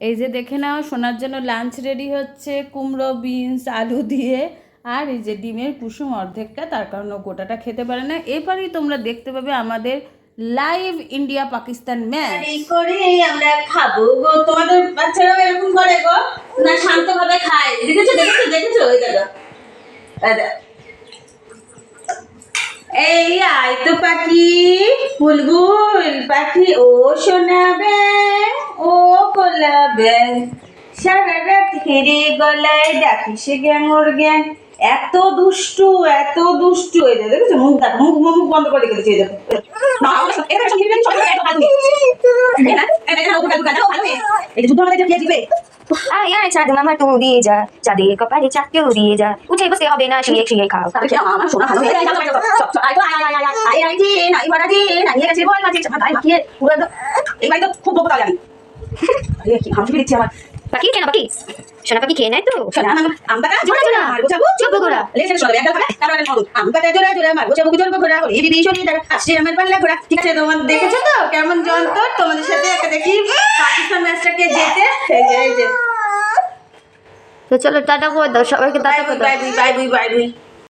এই যে দেখে নাও, সোনার জন্য লাঞ্চ রেডি হচ্ছে, কুমড়ো বিনস আলু দিয়ে। আর এই যে ডিমের কুসুম অর্ধেকটা, তার কারণে গোটাটা খেতে পারে না। এরপরেই তোমরা দেখতে পাবে আমাদের লাইভ ইন্ডিয়া পাকিস্তান ম্যাচ এই করে আমরা খাব গো। তোমাদের বাচ্চারাও এরকম করে গো। না শান্তভাবে খায়। দেখেছ দেখেছ দেখেছ? ওই দেখো। এই আয় তো পাখি বুলবুল পাখি, ও শোনাবে। ও কোলাবে সারা রাত হেরে গলায় ডাকি সে গ্যাং ওর গ্যাং এত দুষ্টু এত দুষ্টু এই দেখো, দেখেছ মুখ দেখো মুখ মুখ বন্ধ করে এই হয়ে। যে যুদ্ধ আমাদের কে জিতবে? আয় আয় চাঁদ মামা তু দিয়ে যা চাঁদের কপালে চাকতেও দিয়ে যা উঠে বসে হবে না শুয়ে শুয়ে খাও হয়ে তো, এই বাড়ি খুব আমি। আমার। পাখি কেন পাখি। সোনা পাখি খেয়ে নেয় তো। শোনা, আম- আম পাতা জোড়া জোড়া মারবো চাবুক, চুপ গোড়া। লেজ লেজ শোনাবে, একদম তারপর একটা মগজ। আম পাতা জোড়া জোড়া মারবো চাবুক, জোড়া ঘোড়া, ওরে বিবি শরীর দ্বারা, আসছে আমার পাল্লা ঘোড়া। ঠিক আছে, তোমার দেখেছ তো? কেমন যন্ত্র? তোমাদের সাথে একটা দেখি। পাকিস্তান ম্যাচটাকে যেতে। এই যে তো চলো টাটা করে দাও। সবাইকে বাই টাটা বুই করে দাও। বাই বুই বাই বাই বুই।